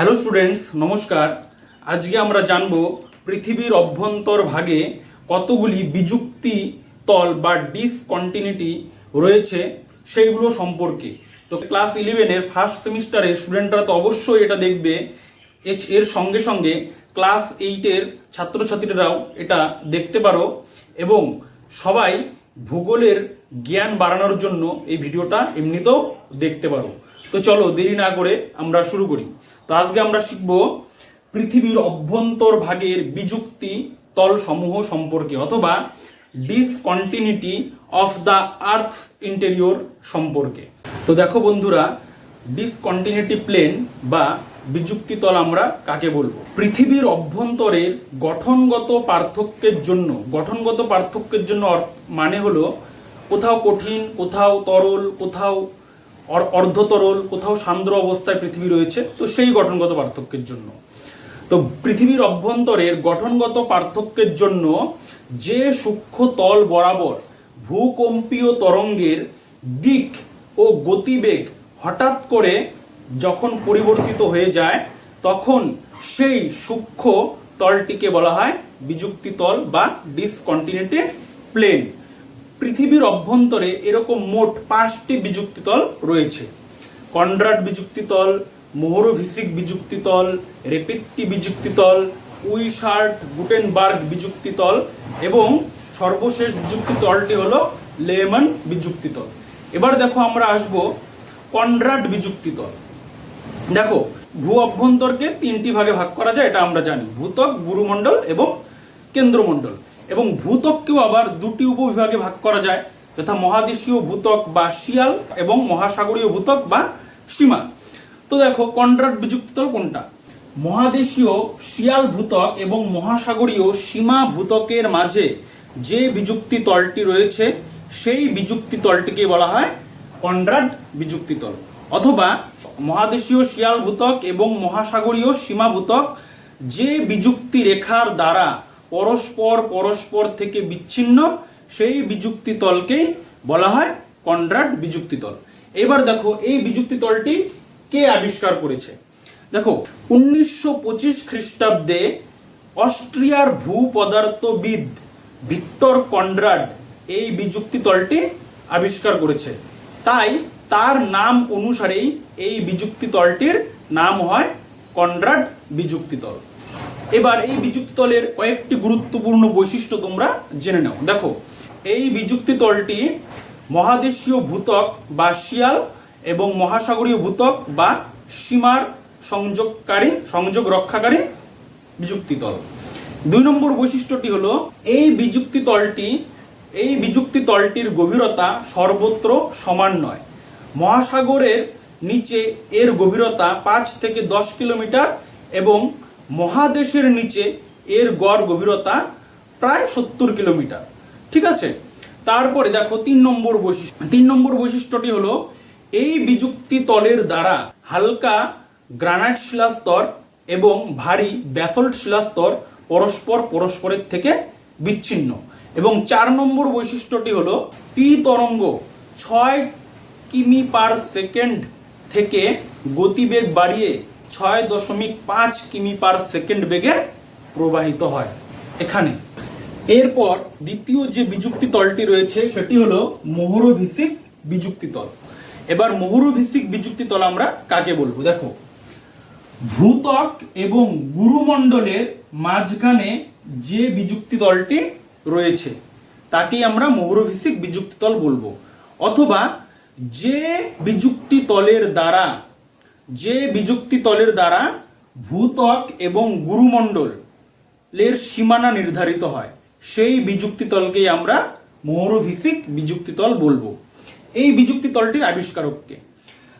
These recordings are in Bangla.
হ্যালো স্টুডেন্টস, নমস্কার। আজকে আমরা জানব পৃথিবীর অভ্যন্তর ভাগে কতগুলি বিযুক্তি তল বা ডিসকন্টিনিউটি রয়েছে সেইগুলো সম্পর্কে। তো ক্লাস ইলেভেনের ফার্স্ট সেমিস্টারের স্টুডেন্টরা তো অবশ্যই এটা দেখবে। এর- সঙ্গে সঙ্গে ক্লাস এইটের ছাত্রছাত্রীরাও এটা দেখতে পারো এবং সবাই ভূগোলের জ্ঞান বাড়ানোর জন্য এই ভিডিওটা এমনিতেও দেখতে পারো। তো চলো দেরি না করে আমরা শুরু করি। তো আজকে আমরা শিখব পৃথিবীর অভ্যন্তর ভাগের বিযুক্তি তল সমূহ সম্পর্কে অথবা discontinuity of the earth interior সম্পর্কে। তো দেখো বন্ধুরা ডিসকন্টিনিউটি প্লেন বা বিযুক্তি তল আমরা কাকে বলব? পৃথিবীর অভ্যন্তরের গঠনগত পার্থক্যের জন্য। গঠনগত পার্থক্যের জন্য মানে হলো কোথাও কঠিন, কোথাও তরল, কোথাও অর্ধতরল, কোথাও সান্দ্র অবস্থায় পৃথিবী রয়েছে, তো সেই গঠনগত পার্থক্যের জন্য। তো পৃথিবীর অভ্যন্তরের গঠনগত পার্থক্যের জন্য যে সূক্ষ্ম তল বরাবর ভূকম্পীয় তরঙ্গের দিক ও গতিবেগ হঠাৎ করে যখন পরিবর্তিত হয়ে যায়, তখন সেই সূক্ষ্ম তলটিকে বলা হয় বিযুক্তি তল বা ডিসকন্টিনিউটি প্লেন পৃথিবীর অভ্যন্তরে এরকম মোট পাঁচটি বিযুক্তিতল রয়েছে। কন্ড্রাট বিযুক্তিতল, মোহরভিসিক বিযুক্তিতল রেপিট্টি বিযুক্তিতল, উইশার্ট গুটেনবার্গ বিযুক্তিতল এবং সর্বশেষ বিযুক্তিতলটি হলো লেমন বিযুক্তিতল। এবার দেখো আমরা আসব কন্ড্রাট বিযুক্তিতল। দেখো, ভূ অভ্যন্তরকে তিনটি ভাগে ভাগ করা যায়, এটা আমরা জানি। ভূতক, গুরুমণ্ডল এবং কেন্দ্রমণ্ডল। এবং ভূতককেও আবার দুটি উপবিভাগে ভাগ করা যায়, যথা মহাদেশীয় ভূতক বা শিয়াল এবং মহাসাগরীয় ভূতক বা সীমা। তো দেখো কন্ড্রাট বিযুক্তিতল কোনটা? মহাদেশীয় শিয়াল ভূতক এবং মহাসাগরীয় সীমা ভূতকের মাঝে যে বিযুক্তি তলটি রয়েছে, সেই বিযুক্তি তলটিকে বলা হয় কন্ড্রাট বিযুক্তিতল অথবা মহাদেশীয় শিয়াল ভূতক এবং মহাসাগরীয় সীমা ভূতক যে বিযুক্তি রেখার দ্বারা পরস্পর পরস্পর থেকে বিচ্ছিন্ন, সেই বিযুক্তি তলকেই বলা হয় কন্ড্রাট বিযুক্তি তল। এবার দেখো, এই বিযুক্তি তলটি কে আবিষ্কার করেছে? দেখো, উনিশশো পঁচিশ খ্রিস্টাব্দে অস্ট্রিয়ার ভূপদার্থবিদ ভিক্টর কন্ড্রাড এই বিযুক্তি তলটি আবিষ্কার করেছে। তাই তার নাম অনুসারেই এই বিযুক্তি তলটির নাম হয় কন্ড্রাড বিযুক্তি তল। এবার এই বিযুক্তি তলের কয়েকটি গুরুত্বপূর্ণ বৈশিষ্ট্য তোমরা জেনে নাও। দেখো, এই বিযুক্তি তলটি মহাদেশীয় ভূতক বা শিয়াল এবং মহাসাগরীয় ভূতক বা সীমার সংযোগকারী, সংযোগ রক্ষাকারী বিযুক্তি তল। দুই নম্বর বৈশিষ্ট্যটি হলো, এই বিযুক্তি তলটি, এই বিযুক্তি তলটির গভীরতা সর্বত্র সমান নয়। মহাসাগরের নিচে এর গভীরতা পাঁচ থেকে দশ কিলোমিটার এবং মহাদেশের নিচে এর গড় গভীরতা প্রায় সত্তর কিলোমিটার। ঠিক আছে? তারপরে দেখো তিন নম্বর বৈশিষ্ট্য। তিন নম্বর বৈশিষ্ট্যটি হলো এই বিযুক্তি তলের দ্বারা হালকা গ্রানাইট শিলাস্তর এবং ভারী ব্যাসল্ট শিলাস্তর পরস্পর পরস্পরের থেকে বিচ্ছিন্ন। এবং চার নম্বর বৈশিষ্ট্যটি হলো পি তরঙ্গ ছয় কিমি পার সেকেন্ড থেকে গতিবেগ বাড়িয়ে ছয় দশমিক পাঁচ কিমি পার সেকেন্ড বেগে প্রবাহিত হয় এখানে। এরপর দ্বিতীয় যে বিযুক্তি তলটি রয়েছে, সেটি হলো মোহরভিসিক বিযুক্তি তল। এবার মোহরভিসিক বিযুক্তি তল আমরা কাকে বলব? দেখো ভূতক এবং গুরুমণ্ডলের মাঝখানে যে বিযুক্তি তলটি রয়েছে, তাকেই আমরা মোহরভিসিক বিযুক্তি তল বলব। অথবা যে বিযুক্তি তলের দ্বারা যে বিযুক্তি তলের দ্বারা ভূতক এবং গুরুমণ্ডলের সীমানা নির্ধারিত হয়, সেই বিযুক্তি তলকেই আমরা মোহরভিসিক বিযুক্তি তল বলব। এই বিযুক্তি তলটির আবিষ্কারককে।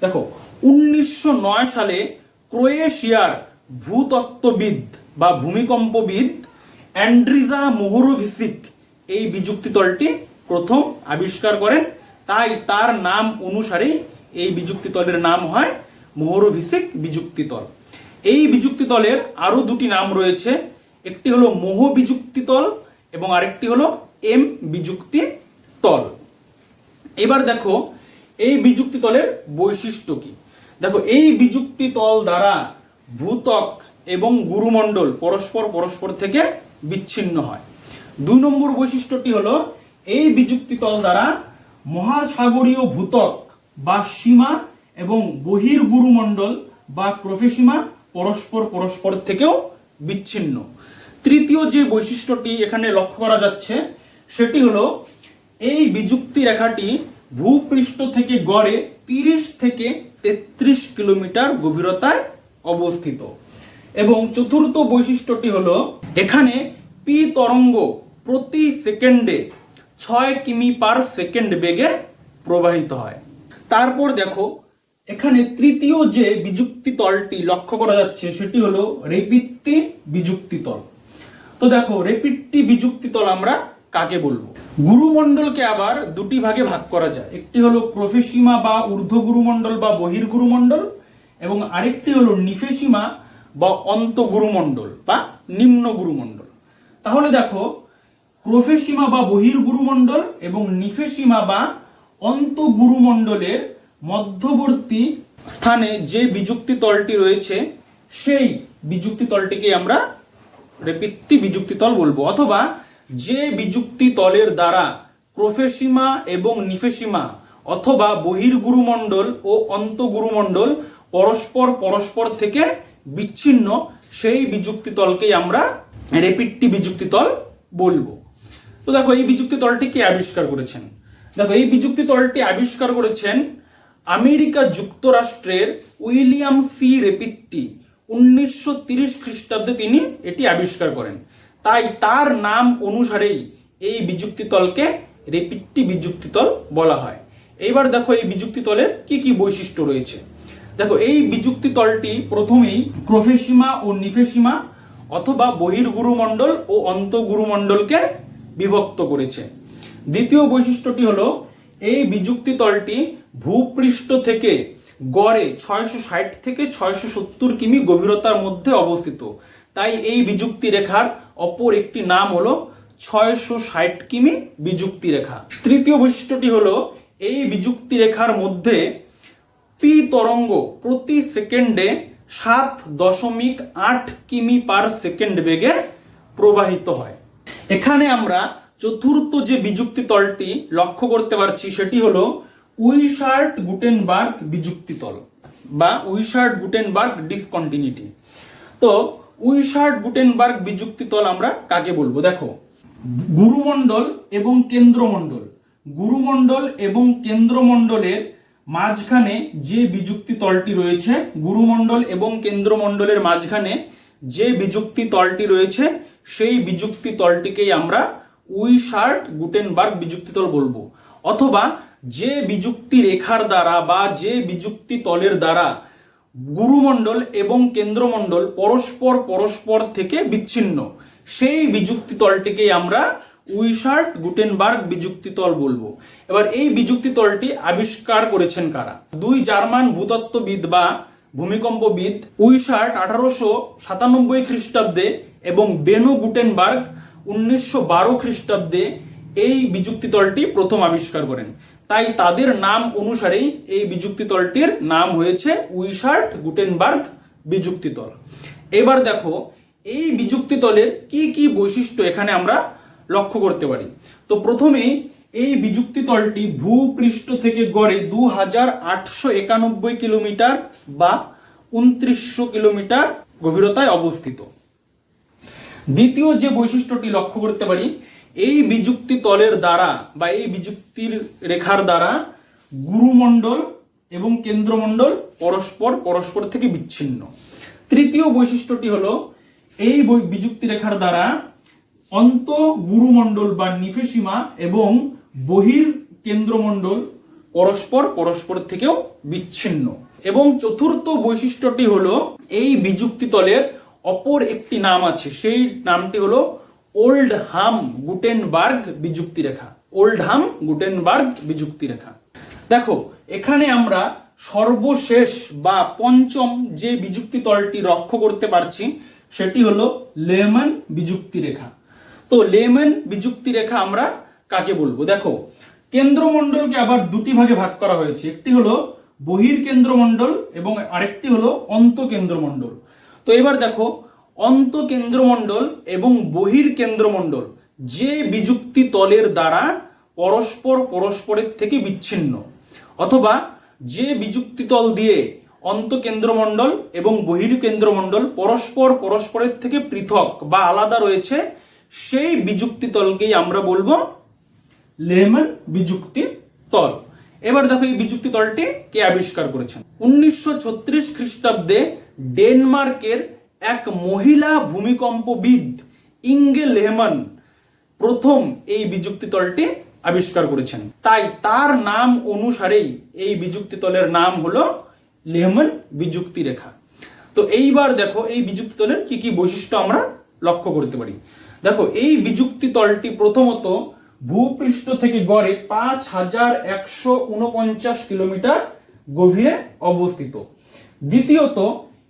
দেখো, উনিশশো নয় সালে ক্রোয়েশিয়ার ভূতত্ত্ববিদ বা ভূমিকম্পবিদ অ্যান্ড্রিজা মোহরোভিসিক এই বিযুক্তি তলটি প্রথম আবিষ্কার করেন। তাই তার নাম অনুসারেই এই বিযুক্তি তলের নাম হয় মোহরোভিসিক বিযুক্তি তল এই বিযুক্তি তলের আরও দুটি নাম রয়েছে। একটি হলো মোহ বিযুক্তি তল এবং আরেকটি হলো এম বিযুক্তি তল এবার দেখো, এই বিযুক্তি তলের বৈশিষ্ট্য কি? দেখো, এই বিযুক্তি তল দ্বারা ভূত্বক এবং গুরুমণ্ডল পরস্পর পরস্পর থেকে বিচ্ছিন্ন হয়। দুই নম্বর বৈশিষ্ট্যটি হলো, এই বিযুক্তি তল দ্বারা মহাসাগরীয় ভূত্বক বা সীমা এবং বহির গুরুমণ্ডল বা প্রফেসীমা পরস্পর পরস্পর থেকেও বিচ্ছিন্ন। তৃতীয় যে বৈশিষ্ট্যটি এখানে লক্ষ্য করা যাচ্ছে, সেটি হলো এই বিযুক্তি রেখাটি ভূপৃষ্ঠ থেকে গড়ে তিরিশ থেকে তেত্রিশ কিলোমিটার গভীরতায় অবস্থিত। এবং চতুর্থ বৈশিষ্ট্যটি হলো এখানে পি তরঙ্গ প্রতি সেকেন্ডে ছয় কিমি পার সেকেন্ড বেগে প্রবাহিত হয়। তারপর দেখো এখানে তৃতীয় যে বিযুক্তি তলটি লক্ষ্য করা যাচ্ছে, সেটি হলো রেপিত্তি বিযুক্তি তল। তো দেখো রেপিট্টি বিযুক্তি তল আমরা কাকে বলব? গুরুমণ্ডলকে আবার দুটি ভাগে ভাগ করা যায়। একটি হলো প্রফেসীমা বা ঊর্ধ্ব গুরুমণ্ডল বা বহির গুরুমণ্ডল, এবং আরেকটি হলো নিফেসীমা বা অন্ত গুরুমণ্ডল বা নিম্ন গুরুমণ্ডল। তাহলে দেখো প্রফেসীমা বা বহির গুরুমণ্ডল এবং নিফেসীমা বা অন্ত গুরুমণ্ডলের মধ্যবর্তী স্থানে যে বিযুক্তি তলটি রয়েছে, সেই বিযুক্তি তলটিকে আমরা রেপিত্তি বিযুক্তি তল বলব, অথবা যে বিযুক্তি তলের দ্বারা প্রফেসীমা এবং নিফেসীমা অথবা বহির্গুরুমণ্ডল ও অন্তগুরুমণ্ডল পরস্পর পরস্পর থেকে বিচ্ছিন্ন, সেই বিযুক্তি তলকেই আমরা রেপিট্টি বিযুক্তি তল বলব। তো দেখো, এই বিযুক্তি তলটি কে আবিষ্কার করেছেন? দেখো, এই বিযুক্তি তলটি আবিষ্কার করেছেন আমেরিকা যুক্তরাষ্ট্রের উইলিয়াম সি. রেপিত্তি উনিশশো তিরিশ খ্রিস্টাব্দে তিনি এটি আবিষ্কার করেন। তাই তার নাম অনুসারেই এই বিযুক্তি তলকে রেপিট্টি বিযুক্তি তল বলা হয়। এইবার দেখো এই বিযুক্তি তলের কি কি বৈশিষ্ট্য রয়েছে। দেখো, এই বিযুক্তি তলটি প্রথমেই প্রফেসীমা ও নিফেসীমা অথবা বহির্গুরুমণ্ডল ও অন্তগুরুমণ্ডলকে বিভক্ত করেছে। দ্বিতীয় বৈশিষ্ট্যটি হলো এই বিযুক্তি তলটি ভূপৃষ্ঠ থেকে গড়ে ছয়শো ষাট থেকে ছয়শো সত্তর কিমি গভীরতার মধ্যে অবস্থিত। তাই এই বিযুক্তি রেখার অপর একটি নাম হলো ছয়শো ষাট কিমি বিযুক্তি রেখা। তৃতীয় বৈশিষ্ট্যটি হলো এই বিযুক্তি রেখার মধ্যে পি তরঙ্গ প্রতি সেকেন্ডে সাত দশমিক আট কিমি পার সেকেন্ড বেগে প্রবাহিত হয়। এখানে আমরা চতুর্থ যে বিযুক্তি তলটি লক্ষ্য করতে পারছি সেটি হলো উইশার্ট গুটেনবার্গ বিযুক্তি তল বা উইশার্ট গুটেনবার্গ ডিসকন্টিনিউটি। তো উইশার্ট গুটেনবার্গ বিযুক্তি তল আমরা কাকে বলব? দেখো, গুরুমণ্ডল এবং কেন্দ্রমণ্ডল। গুরুমণ্ডল এবং কেন্দ্রমণ্ডলের মাঝখানে যে বিযুক্তি তলটি রয়েছে, গুরুমণ্ডল এবং কেন্দ্রমণ্ডলের মাঝখানে যে বিযুক্তি তলটি রয়েছে, সেই বিযুক্তি তলটিকেই আমরা উইশার্ট গুটেনবার্গ বিযুক্তি তল বলব। অথবা যে বিযুক্তি রেখার দ্বারা বা যে বিযুক্তি তলের দ্বারা গুরুমণ্ডল এবং কেন্দ্রমণ্ডল পরস্পর পরস্পর থেকে বিচ্ছিন্ন, সেই বিযুক্তি তলটিকেই আমরা উইশার্ট গুটেনবার্গ বিযুক্তি তল বলব। এবার এই বিযুক্তি তলটি আবিষ্কার করেছেন কারা? দুই জার্মান ভূতত্ত্ববিদ বা ভূমিকম্পবিদ উইশার্ট আঠারোশো সাতানব্বই খ্রিস্টাব্দে এবং বেনো গুটেনবার্গ উনিশশো বারো খ্রিস্টাব্দে এই বিযুক্তি তলটি প্রথম আবিষ্কার করেন। তাই তাদের নাম অনুসারেই এই বিযুক্তি তলটির নাম হয়েছে উইশার্ট গুটেনবার্গ বিযুক্তি তল এবার দেখো, এই বিযুক্তি তলের কি কি বৈশিষ্ট্য এখানে আমরা লক্ষ্য করতে পারি। তো প্রথমেই এই বিযুক্তি তলটি ভূপৃষ্ঠ থেকে গড়ে দু হাজার আটশো একানব্বই কিলোমিটার বা উনত্রিশশো কিলোমিটার গভীরতায় অবস্থিত। দ্বিতীয় যে বৈশিষ্ট্যটি লক্ষ্য করতে পারি, এই বিযুক্তি তলের দ্বারা বা এই বিযুক্তির রেখার দ্বারা গুরুমণ্ডল এবং কেন্দ্রমণ্ডল পরস্পর পরস্পর থেকে বিচ্ছিন্ন। তৃতীয় বৈশিষ্ট্যটি হলো, এই বিযুক্তি রেখার দ্বারা অন্ত গুরুমণ্ডল বা নিফেসীমা এবং বহির কেন্দ্রমণ্ডল পরস্পর পরস্পর থেকেও বিচ্ছিন্ন। এবং চতুর্থ বৈশিষ্ট্যটি হলো, এই বিযুক্তি তলের অপর একটি নাম আছে, সেই নামটি হলো ওল্ড হাম গুটেনবার্গ বিযুক্তি রেখা ওল্ড হাম গুটেনবার্গ বিযুক্তি রেখা দেখো, এখানে আমরা সর্বশেষ বা পঞ্চম যে বিযুক্তি তলটি লক্ষ্য করতে পারছি, সেটি হলো লেমন বিযুক্তি রেখা তো লেমন বিযুক্তি রেখা আমরা কাকে বলব? দেখো, কেন্দ্রমণ্ডলকে আবার দুটি ভাগে ভাগ করা হয়েছে, একটি হলো বহির কেন্দ্রমণ্ডল এবং আরেকটি হলো অন্ত কেন্দ্রমণ্ডল তো এবার দেখো অন্ত কেন্দ্রমণ্ডল এবং বহির কেন্দ্রমণ্ডল যে বিযুক্তি তলের দ্বারা পরস্পর পরস্পরের থেকে বিচ্ছিন্ন, অথবা যে বিযুক্তি তল দিয়ে অন্ত কেন্দ্রমণ্ডল এবং বহির কেন্দ্রমণ্ডল পরস্পর পরস্পরের থেকে পৃথক বা আলাদা রয়েছে, সেই বিযুক্তি তলকেই আমরা বলব লেহমান বিযুক্তি তল। এবার দেখো এই বিযুক্তি তলটি কে আবিষ্কার করেছেন? উনিশশো ছত্রিশ খ্রিস্টাব্দে ডেনমার্কের এক মহিলা ভূমিকম্পবিদ ইঙ্গে লেহমান প্রথম এই বিযুক্তি তলটি আবিষ্কার করেছেন। তাই তার নাম অনুসারেই এই বিযুক্তি তলের নাম হলো লেহমান বিযুক্তি রেখা। তো এইবার দেখো এই বিযুক্তি তলের কি কি বৈশিষ্ট্য আমরা লক্ষ্য করতে পারি। দেখো এই বিযুক্তি তলটি প্রথমত ভূপৃষ্ঠ থেকে গড়ে পাঁচ হাজার একশো উনপঞ্চাশ কিলোমিটার গভীরে অবস্থিত। দ্বিতীয়ত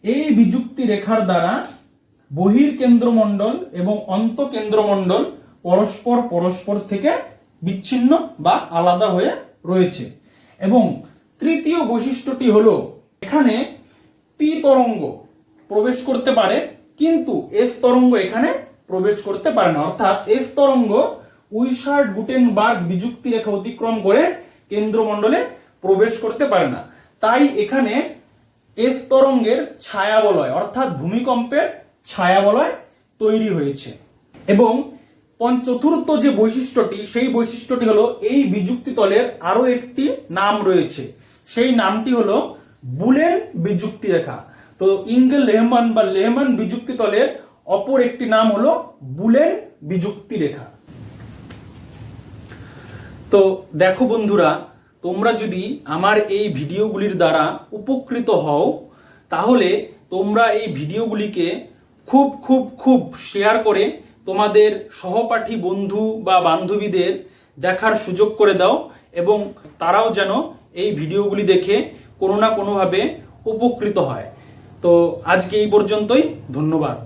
এই বিযুক্তি রেখার দ্বারা বহির কেন্দ্রমণ্ডল এবং অন্ত কেন্দ্রমণ্ডল পরস্পর পরস্পর থেকে বিচ্ছিন্ন বা আলাদা হয়ে রয়েছে। এবং তৃতীয় বৈশিষ্ট্যটি হলো, এখানে পি তরঙ্গ প্রবেশ করতে পারে, কিন্তু এস তরঙ্গ এখানে প্রবেশ করতে পারে না। অর্থাৎ এস তরঙ্গ উইশার্ড গুটেনবার্গ বিযুক্তি রেখা অতিক্রম করে কেন্দ্রমণ্ডলে প্রবেশ করতে পারে না। তাই এখানে এস তরঙ্গের ছায়াবলয়, অর্থাৎ ভূমিকম্পের ছায়াবলয় তৈরি হয়েছে। এবং পঞ্চ চতুর্থ যে বৈশিষ্ট্যটি, সেই বৈশিষ্ট্যটি হলো এই বিযুক্তি তলের আরও একটি নাম রয়েছে। সেই নামটি হলো বুলেন বিযুক্তি রেখা। তো ইঙ্গেল লেহমান বা লেহমান বিযুক্তি তলের অপর একটি নাম হলো বুলেন বিযুক্তি রেখা। তো দেখো বন্ধুরা তোমরা যদি আমার এই ভিডিওগুলির দ্বারা উপকৃত হও, তাহলে তোমরা এই ভিডিওগুলিকে খুব খুব খুব শেয়ার করে তোমাদের সহপাঠী বন্ধু বা বান্ধবীদের দেখার সুযোগ করে দাও এবং তারাও যেন এই ভিডিওগুলি দেখে কোনো না কোনোভাবে উপকৃত হয়। তো আজকে এই পর্যন্তই, ধন্যবাদ।